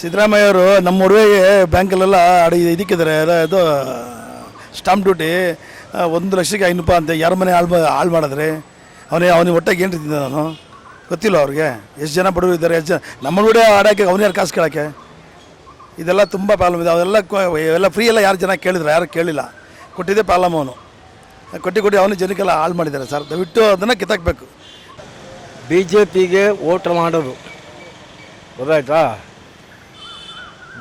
ಸಿದ್ದರಾಮಯ್ಯ ಅವರು ನಮ್ಮ ಮದುವೆಗೆ ಬ್ಯಾಂಕಲ್ಲೆಲ್ಲ ಅಡಿ ಇದಕ್ಕಿದ್ದಾರೆ ಅದ ಇದು ಸ್ಟಾಂಪ್ ಡ್ಯೂಟಿ ಒಂದು ಲಕ್ಷಕ್ಕೆ ಐನೂರು ರೂಪಾಯಿ ಅಂತೆ. ಯಾರ ಮನೆ ಹಾಳು ಹಾಳು ಮಾಡಿದ್ರೆ? ಅವನಿಗೆ ಅವನಿಗೆ ಹೊಟ್ಟೆಗೆ ಏನು ತಿಂದ ನಾನು? ಗೊತ್ತಿಲ್ಲ ಅವ್ರಿಗೆ. ಎಷ್ಟು ಜನ ಬಡವರು ಇದ್ದಾರೆ, ಎಷ್ಟು ಜನ ನಮ್ಮ ಕೂಡ ಆಡೋಕ್ಕೆ ಅವನೇ ಯಾರು ಕಾಸು ಕೇಳೋಕ್ಕೆ? ಇದೆಲ್ಲ ತುಂಬ ಪ್ರಾಬ್ಲಮ್ ಇದೆ. ಅವೆಲ್ಲ ಎಲ್ಲ ಫ್ರೀ ಎಲ್ಲ ಯಾರು ಜನ ಕೇಳಿದ್ರು? ಯಾರು ಕೇಳಿಲ್ಲ. ಕೊಟ್ಟಿದ್ದೆ ಪ್ರಾಬ್ಲಮ್ ಅವನು. ಕೊಟ್ಟಿ ಕೊಟ್ಟು ಅವನು ಜನಕ್ಕೆಲ್ಲ ಹಾಳು ಮಾಡಿದ್ದಾರೆ ಸರ್. ದಯವಿಟ್ಟು ಅದನ್ನು ಕಿತ್ತಾಕಬೇಕು. ಬಿ ಜೆ ಪಿಗೆ ಓಟ್ ಮಾಡೋದು. ಗೊತ್ತಾಯ್ತಾ?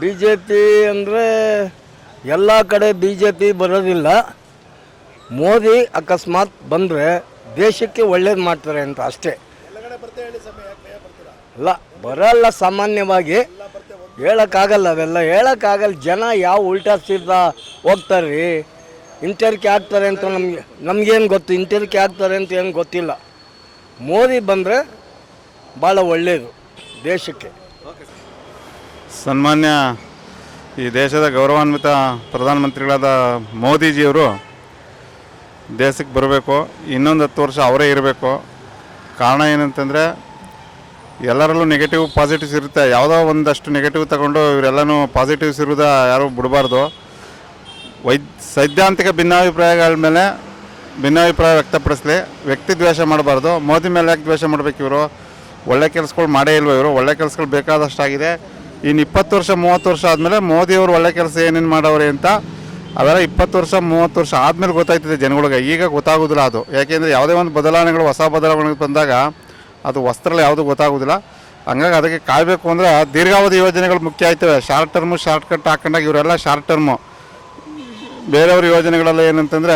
ಬಿ ಜೆ ಪಿ ಅಂದರೆ ಎಲ್ಲ ಕಡೆ ಬಿ ಜೆ ಪಿ ಬರೋದಿಲ್ಲ. ಮೋದಿ ಅಕಸ್ಮಾತ್ ಬಂದರೆ ದೇಶಕ್ಕೆ ಒಳ್ಳೇದು ಮಾಡ್ತಾರೆ ಅಂತ ಅಷ್ಟೇ. ಅಲ್ಲ, ಬರಲ್ಲ ಸಾಮಾನ್ಯವಾಗಿ. ಹೇಳೋಕ್ಕಾಗಲ್ಲ ಅವೆಲ್ಲ ಹೇಳೋಕ್ಕಾಗಲ್ಲ. ಜನ ಯಾವ ಉಲ್ಟಾ ಸೀದಾ ಹೋಗ್ತಾರೆ. ಇಂಟರ್ಕೆ ಆಗ್ತಾರೆ ಅಂತ ನಮಗೆ, ನಮಗೇನು ಗೊತ್ತು? ಇಂಟರ್ಕೆ ಆಗ್ತಾರೆ ಅಂತ ಏನು ಗೊತ್ತಿಲ್ಲ. ಮೋದಿ ಬಂದರೆ ಭಾಳ ಒಳ್ಳೆಯದು ದೇಶಕ್ಕೆ. ಸನ್ಮಾನ್ಯ ಈ ದೇಶದ ಗೌರವಾನ್ವಿತ ಪ್ರಧಾನಮಂತ್ರಿಗಳಾದ ಮೋದಿಜಿಯವರು ದೇಶಕ್ಕೆ ಬರಬೇಕು, ಇನ್ನೊಂದು ಹತ್ತು ವರ್ಷ ಅವರೇ ಇರಬೇಕು. ಕಾರಣ ಏನಂತಂದರೆ, ಎಲ್ಲರಲ್ಲೂ ನೆಗೆಟಿವ್ ಪಾಸಿಟಿವ್ಸ್ ಇರುತ್ತೆ. ಯಾವುದೋ ಒಂದಷ್ಟು ನೆಗೆಟಿವ್ ತಗೊಂಡು ಇವರೆಲ್ಲನೂ ಪಾಸಿಟಿವ್ಸ್ ಇರೋದ ಯಾರೂ ಬಿಡಬಾರ್ದು. ವೈದ್, ಸೈದ್ಧಾಂತಿಕ ಭಿನ್ನಾಭಿಪ್ರಾಯಗಳ ಮೇಲೆ ಭಿನ್ನಾಭಿಪ್ರಾಯ ವ್ಯಕ್ತಪಡಿಸಲಿ. ವ್ಯಕ್ತಿ ದ್ವೇಷ ಮಾಡಬಾರ್ದು. ಮೋದಿ ಮೇಲೆ ಯಾಕೆ ದ್ವೇಷ ಮಾಡಬೇಕು ಇವರು? ಒಳ್ಳೆ ಕೆಲಸಗಳು ಮಾಡೇ ಇಲ್ವ ಇವರು? ಒಳ್ಳೆ ಕೆಲಸಗಳು ಬೇಕಾದಷ್ಟಾಗಿದೆ. ಇನ್ನು ಇಪ್ಪತ್ತು ವರ್ಷ, ಮೂವತ್ತು ವರ್ಷ ಆದಮೇಲೆ ಮೋದಿಯವರು ಒಳ್ಳೆ ಕೆಲಸ ಏನೇನು ಮಾಡವ್ರೆ ಅಂತ, ಅವೆಲ್ಲ ಇಪ್ಪತ್ತು ವರ್ಷ, ಮೂವತ್ತು ವರ್ಷ ಆದಮೇಲೆ ಗೊತ್ತಾಯ್ತದೆ ಜನಗಳಿಗೆ. ಈಗ ಗೊತ್ತಾಗೋದಿಲ್ಲ ಅದು. ಯಾಕೆಂದರೆ ಯಾವುದೇ ಒಂದು ಬದಲಾವಣೆಗಳು, ಹೊಸ ಬದಲಾವಣೆಗಳು ಬಂದಾಗ ಅದು ವಸ್ತ್ರಗಳು ಯಾವುದು ಗೊತ್ತಾಗೋದಿಲ್ಲ. ಹಂಗಾಗಿ ಅದಕ್ಕೆ ಕಾಯಬೇಕು ಅಂದರೆ ದೀರ್ಘಾವಧಿ ಯೋಜನೆಗಳು ಮುಖ್ಯ ಆಯ್ತವೆ. ಶಾರ್ಟ್ ಟರ್ಮು ಶಾರ್ಟ್ ಕಟ್ ಹಾಕೊಂಡಾಗ ಇವರೆಲ್ಲ ಶಾರ್ಟ್ ಟರ್ಮು. ಬೇರೆಯವ್ರ ಯೋಜನೆಗಳೆಲ್ಲ ಏನಂತಂದರೆ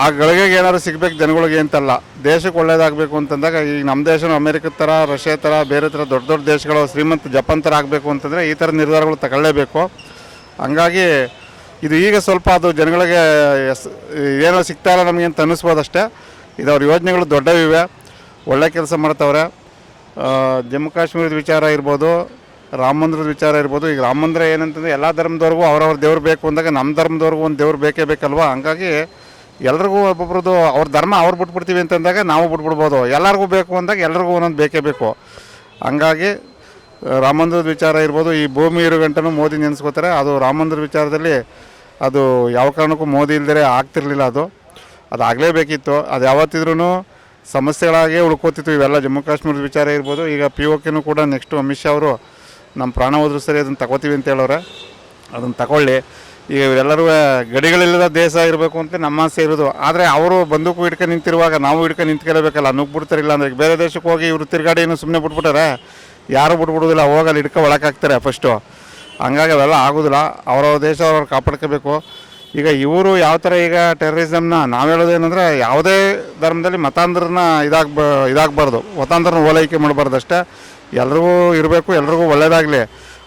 ಆ ಗಳಿಗೆಗೆ ಏನಾದ್ರು ಸಿಗ್ಬೇಕು ಜನಗಳಿಗೆ ಅಂತಲ್ಲ. ದೇಶಕ್ಕೆ ಒಳ್ಳೇದಾಗಬೇಕು ಅಂತಂದಾಗ ಈಗ ನಮ್ಮ ದೇಶನೂ ಅಮೇರಿಕದ ಥರ ರಷ್ಯಾ ಥರ, ಬೇರೆ ಥರ ದೊಡ್ಡ ದೊಡ್ಡ ದೇಶಗಳು ಶ್ರೀಮಂತ ಜಪಾನ್ ಥರ ಆಗಬೇಕು ಅಂತಂದರೆ ಈ ಥರ ನಿರ್ಧಾರಗಳು ತಗೊಳ್ಳೇಬೇಕು. ಹಂಗಾಗಿ ಇದು ಈಗ ಸ್ವಲ್ಪ ಅದು ಜನಗಳಿಗೆ ಎಸ್, ಏನೋ ಸಿಗ್ತಾ ಇಲ್ಲ ನಮಗೆ ಅಂತ ಅನ್ನಿಸ್ಬೋದಷ್ಟೇ. ಇದು ಅವ್ರ ಯೋಜನೆಗಳು ದೊಡ್ಡವಿವೆ. ಒಳ್ಳೆ ಕೆಲಸ ಮಾಡ್ತವ್ರೆ. ಜಮ್ಮು ಕಾಶ್ಮೀರದ ವಿಚಾರ ಇರ್ಬೋದು, ರಾಮ ಮಂದಿರದ ವಿಚಾರ ಇರ್ಬೋದು. ಈಗ ರಾಮ ಮಂದಿರ ಏನಂತಂದರೆ ಎಲ್ಲ ಧರ್ಮದವ್ರಿಗೂ ಅವ್ರವ್ರ ದೇವ್ರು ಬೇಕು ಅಂದಾಗ ನಮ್ಮ ಧರ್ಮದವ್ರಿಗೂ ಒಂದು ದೇವ್ರು ಬೇಕೇ ಬೇಕಲ್ವಾ? ಹಂಗಾಗಿ ಎಲ್ರಿಗೂ ಒಬ್ಬೊಬ್ರದ್ದು ಅವ್ರ ಧರ್ಮ ಅವ್ರು ಬಿಟ್ಬಿಡ್ತೀವಿ ಅಂತಂದಾಗ ನಾವು ಬಿಟ್ಬಿಡ್ಬೋದು. ಎಲ್ಲರಿಗೂ ಬೇಕು ಅಂದಾಗ ಎಲ್ರಿಗೂ ಒಂದೊಂದು ಬೇಕೇ ಬೇಕು. ಹಂಗಾಗಿ ಆ, ರಾಮ ಮಂದಿರದ ವಿಚಾರ ಇರ್ಬೋದು ಈ ಭೂಮಿ ಇರೋ ಮೋದಿ ನೆನೆಸ್ಕೋತಾರೆ. ಅದು ರಾಮ ಮಂದಿರ ವಿಚಾರದಲ್ಲಿ ಅದು ಯಾವ ಕಾರಣಕ್ಕೂ ಮೋದಿ ಇಲ್ದರೆ ಆಗ್ತಿರ್ಲಿಲ್ಲ ಅದು. ಅದು ಆಗಲೇಬೇಕಿತ್ತು. ಅದು ಯಾವತ್ತಿದ್ರೂ ಸಮಸ್ಯೆಗಳಾಗೇ ಉಳ್ಕೋತಿತ್ತು ಇವೆಲ್ಲ. ಜಮ್ಮು ಕಾಶ್ಮೀರದ ವಿಚಾರ ಇರ್ಬೋದು. ಈಗ ಪಿ ಓಕೆನೂ ಕೂಡ ನೆಕ್ಸ್ಟು ಅಮಿತ್ ಶಾ ಅವರು ನಮ್ಮ ಪ್ರಾಣ ಹೋದ್ರು ಸರಿ ಅದನ್ನು ತಗೋತೀವಿ ಅಂತ ಹೇಳೋರೆ. ಅದನ್ನು ತಗೊಳ್ಳಿ. ಈಗ ಇವರೆಲ್ಲರೂ ಗಡಿಗಳಿಲ್ಲದ ದೇಶ ಇರಬೇಕು ಅಂತ ನಮ್ಮ ಆಸೆ ಇರೋದು. ಆದರೆ ಅವರು ಬಂದೂಕು ಹಿಡ್ಕೊಂಡು ನಿಂತಿರುವಾಗ ನಾವು ಹಿಡ್ಕೊಂಡು ನಿಂತ್ಕೊಳ್ಳೇಬೇಕಲ್ಲ ನುಗ್ಬಿಡ್ತಾರಿಲ್ಲ ಅಂದ್ರೆ ಬೇರೆ ದೇಶಕ್ಕೆ ಹೋಗಿ ಇವರು ತಿರುಗಾಡಿ ಏನು ಸುಮ್ಮನೆ ಬಿಟ್ಬಿಟ್ಟಾರೆ, ಯಾರು ಬಿಟ್ಬಿಡೋದಿಲ್ಲ, ಹೋಗಲ್ಲಿ ಹಿಡ್ಕೊ ಒಳಕಾಗ್ತಾರೆ ಫಸ್ಟು ಹಂಗಾಗಿ ಅವೆಲ್ಲ ಆಗೋದಿಲ್ಲ. ಅವರವ್ರ ದೇಶ ಅವ್ರವ್ರು ಕಾಪಾಡ್ಕೋಬೇಕು. ಈಗ ಇವರು ಯಾವ ಥರ ಈಗ ಟೆರರಿಸಮ್ನ ನಾವು ಹೇಳೋದೇನೆಂದರೆ ಯಾವುದೇ ಧರ್ಮದಲ್ಲಿ ಮತಾಂಧ್ರನ ಇದಾಗ ಇದಾಗಬಾರ್ದು. ಮತಾಂಧ್ರನ ಓಲೈಕೆ ಮಾಡಬಾರ್ದು ಅಷ್ಟೇ ಎಲ್ರಿಗೂ ಇರಬೇಕು, ಎಲ್ರಿಗೂ ಒಳ್ಳೆಯದಾಗಲಿ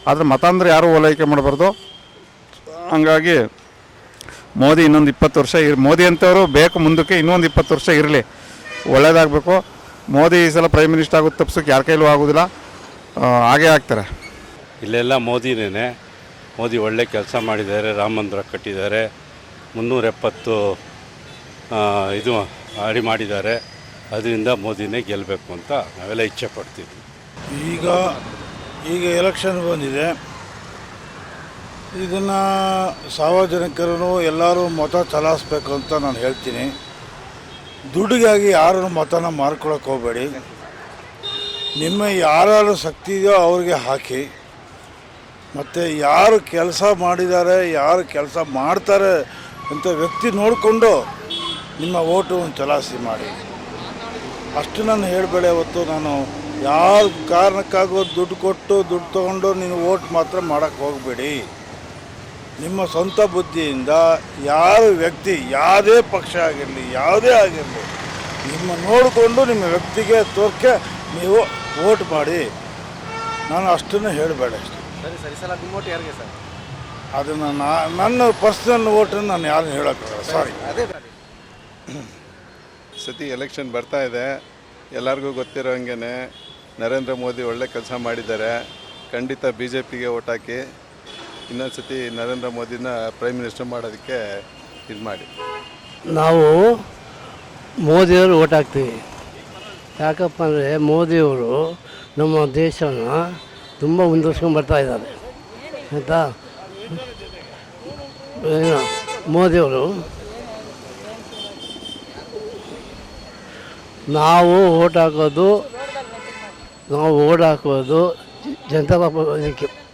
ಆದರೆ ಮತಾಂಧ್ರ ಯಾರೂ ಓಲೈಕೆ ಮಾಡಬಾರ್ದು? ಹಂಗಾಗಿ ಮೋದಿ ಇನ್ನೊಂದು ಇಪ್ಪತ್ತು ವರ್ಷ ಇರ್ ಮೋದಿ ಅಂತವರು ಬೇಕು ಮುಂದಕ್ಕೆ ಇನ್ನೊಂದು ಇಪ್ಪತ್ತು ವರ್ಷ ಇರಲಿ. ಒಳ್ಳೇದಾಗಬೇಕು. ಮೋದಿ ಈ ಸಲ ಪ್ರೈಮ್ ಮಿನಿಸ್ಟರ್ ಆಗೋದು ತಪ್ಪಿಸೋಕೆ ಯಾರ ಕೈಲೂ ಆಗೋದಿಲ್ಲ. ಹಾಗೇ ಆಗ್ತಾರೆ. ಇಲ್ಲೆಲ್ಲ ಮೋದಿನೇ ಮೋದಿ ಒಳ್ಳೆ ಕೆಲಸ ಮಾಡಿದ್ದಾರೆ ರಾಮ ಮಂದಿರ ಕಟ್ಟಿದ್ದಾರೆ ಮುನ್ನೂರ ಎಪ್ಪತ್ತು ಇದು ಅಡಿ ಮಾಡಿದ್ದಾರೆ. ಅದರಿಂದ ಮೋದಿನೇ ಗೆಲ್ಲಬೇಕು ಅಂತ ನಾವೆಲ್ಲ ಇಚ್ಛೆ ಪಡ್ತೀವಿ. ಈಗ ಈಗ ಎಲೆಕ್ಷನ್ ಬಂದಿದೆ. ಇದನ್ನು ಸಾರ್ವಜನಿಕರು ಎಲ್ಲರೂ ಮತ ಚಲಾಯಿಸ್ಬೇಕು ಅಂತ ನಾನು ಹೇಳ್ತೀನಿ. ದುಡ್ಡಿಗಾಗಿ ಯಾರನ್ನು ಮತನ ಮಾರ್ಕೊಳಕ್ಕೆ ಹೋಗಬೇಡಿ. ನಿಮ್ಮ ಯಾರು ಶಕ್ತಿ ಇದೆಯೋ ಅವ್ರಿಗೆ ಹಾಕಿ. ಮತ್ತು ಯಾರು ಕೆಲಸ ಮಾಡಿದ್ದಾರೆ, ಯಾರು ಕೆಲಸ ಮಾಡ್ತಾರೆ ಅಂತ ವ್ಯಕ್ತಿ ನೋಡಿಕೊಂಡು ನಿಮ್ಮ ಓಟು ಚಲಾಯಿಸಿ ಮಾಡಿ. ಅಷ್ಟು ನಾನು ಹೇಳಬೇಡ ಅವತ್ತು ನಾನು. ಯಾವ ಕಾರಣಕ್ಕಾಗೋ ದುಡ್ಡು ಕೊಟ್ಟು ದುಡ್ಡು ತಗೊಂಡು ನೀನು ಓಟ್ ಮಾತ್ರ ಮಾಡೋಕ್ಕೆ ಹೋಗಬೇಡಿ. ನಿಮ್ಮ ಸ್ವಂತ ಬುದ್ಧಿಯಿಂದ ಯಾವ ವ್ಯಕ್ತಿ ಯಾವುದೇ ಪಕ್ಷ ಆಗಿರಲಿ ಯಾವುದೇ ಆಗಿರಲಿ ನಿಮ್ಮ ನೋಡಿಕೊಂಡು ನಿಮ್ಮ ವ್ಯಕ್ತಿಗೆ ತೋರ್ಕೆ ನೀವು ವೋಟ್ ಮಾಡಿ. ನಾನು ಅಷ್ಟನ್ನು ಹೇಳಬೇಡ ಅಷ್ಟೇ ಸರಿ ಸರಿ ಸಲ ನಿಮ್ಮ ಓಟ್ ಯಾರಿಗೆ ಸರ್? ಅದನ್ನು ನಾ ನನ್ನ ಪರ್ಸ್ನಲ್ ಓಟನ್ನು ನಾನು ಯಾರು ಹೇಳೋಕ್ಕಾಗಲ್ಲ ಸಾರಿ ಅದೇ ಸತಿ ಎಲೆಕ್ಷನ್ ಬರ್ತಾ ಇದೆ. ಎಲ್ಲರಿಗೂ ಗೊತ್ತಿರೋ ಹಂಗೆ ನರೇಂದ್ರ ಮೋದಿ ಒಳ್ಳೆ ಕೆಲಸ ಮಾಡಿದ್ದಾರೆ. ಖಂಡಿತ ಬಿ ಜೆ ಪಿಗೆ ಓಟ್ ಹಾಕಿ. ಇನ್ನೊಂದು ಸತಿ ನರೇಂದ್ರ ಮೋದಿನ ಪ್ರೈಮ್ ಮಿನಿಸ್ಟರ್ ಮಾಡೋದಕ್ಕೆ ಇದು ಮಾಡಿ. ನಾವು ಮೋದಿಯವರು ಓಟ್ ಹಾಕ್ತೀವಿ. ಯಾಕಪ್ಪ ಅಂದರೆ ಮೋದಿಯವರು ನಮ್ಮ ದೇಶನ ತುಂಬ ಮುಂದುವರ್ಸ್ಕೊಂಡು ಬರ್ತಾ ಇದ್ದಾರೆ. ಆಯಿತಾ? ಮೋದಿಯವರು ನಾವು ಓಟ್ ಹಾಕೋದು, ನಾವು ಓಟ್ ಹಾಕೋದು ಜನತಾ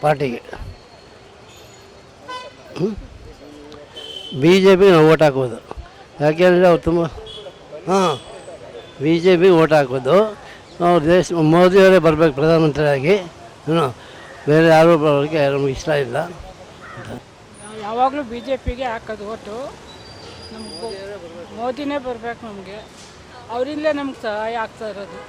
ಪಾರ್ಟಿಗೆ. ಬಿ ಜೆ ಪಿಗೆ ನಾವು ಓಟ್ ಹಾಕೋದು ಯಾಕೆಂದರೆ ಅವ್ರು ತುಂಬ ಹಾಂ, ಬಿ ಜೆ ಪಿಗೆ ಓಟ್ ಹಾಕೋದು ನಾವು ದೇಶ ಮೋದಿಯವರೇ ಬರಬೇಕು ಪ್ರಧಾನಮಂತ್ರಿಯಾಗಿ. ಏನು? ಬೇರೆ ಯಾರು ಬರೋಕ್ಕೆ ನಮ್ಗೆ ಇಷ್ಟ ಇಲ್ಲ. ಯಾವಾಗಲೂ ಬಿ ಜೆ ಪಿಗೆ ಹಾಕೋದು ಓಟು ನಮ್ಗೆ ಮೋದಿನೇ ಬರಬೇಕು ನಮಗೆ. ಅವರಿಂದಲೇ ನಮ್ಗೆ ಸಹಾಯ ಆಗ್ತಾ ಇರೋದು.